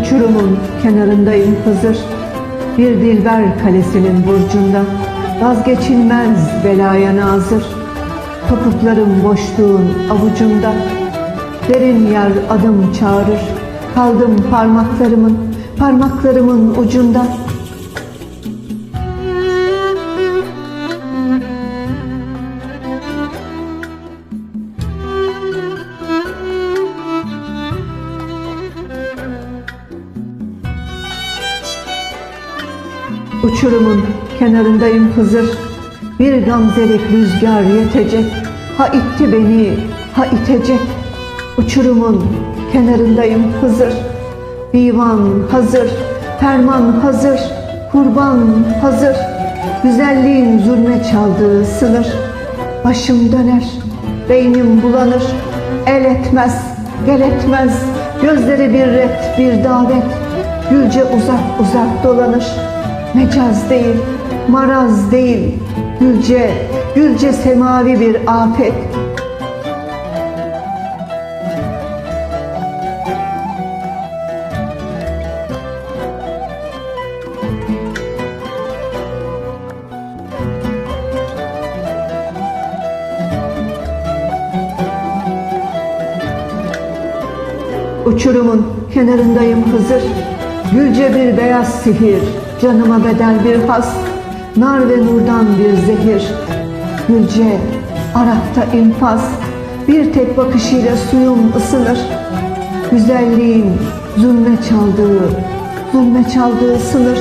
Uçurumun kenarındayım Hızır. Bir dilber kalesinin burcunda Vazgeçilmez belaya nazır. Topuklarım boşluğun avucunda Derin yer adım çağırır. Kaldım parmaklarımın Parmaklarımın ucunda Uçurumun kenarındayım Hızır. Bir gamzelik rüzgar yetecek. Ha itti beni ha itecek. Uçurumun kenarındayım Hızır. Divan hazır Ferman hazır Kurban hazır. Güzelliğin zulme çaldığı sınır. Başım döner Beynim bulanır. El etmez Gel etmez. Gözleri bir ret bir davet. Gülce uzak uzak dolanır Mecaz değil, maraz değil, gülce, gülce semavi bir afet. Uçurumun kenarındayım Hızır, gülce bir beyaz sihir, canıma bedel bir has, nar ve nurdan bir zehir. Gülce, Arap'ta infaz, bir tek bakışıyla suyum ısınır. Güzelliğin zulme çaldığı, zulme çaldığı sınır.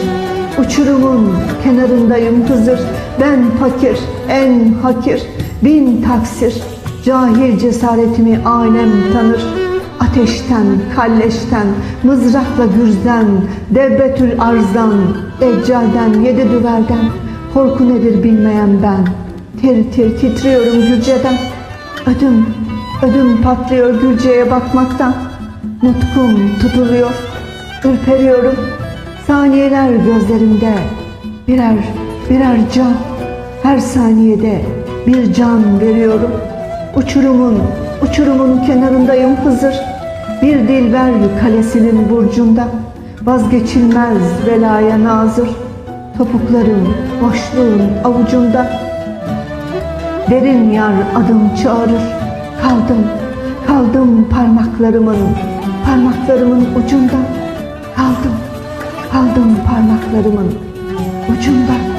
Uçurumun kenarındayım Hızır, ben fakir, en hakir, bin taksir. Cahil cesaretimi alem tanır. Ateşten, kalleşten, mızrakla gürzden, devbetül arzdan, deccalden, yedi düverden, korku nedir bilmeyen ben. Tir tir titriyorum Gülce'den. Ödüm, ödüm patlıyor Gülce'ye bakmaktan. Nutkum tutuluyor, ürperiyorum. Saniyeler gözlerimde, birer, birer can. Her saniyede bir can veriyorum. Uçurumun, uçurumun kenarındayım Hızır. Bir dilber kalesinin burcunda vazgeçilmez belaya nazır. Topuklarım boşluğun avucunda. Derin yar adım çağırır. Kaldım, kaldım parmaklarımın, parmaklarımın ucunda. Kaldım, kaldım parmaklarımın ucunda.